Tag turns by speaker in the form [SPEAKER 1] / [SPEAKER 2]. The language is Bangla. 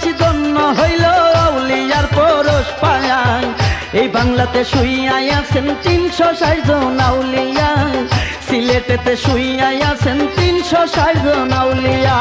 [SPEAKER 1] বাসি ধন্য হইল আউলিয়ার পরশ পায়াং এই বাংলাতে শুইয়াই আছেন তিনশো ষাট জন আউলিয়া সিলেটেতে শুইয়াই আছেন তিনশো ষাট জন আউলিয়া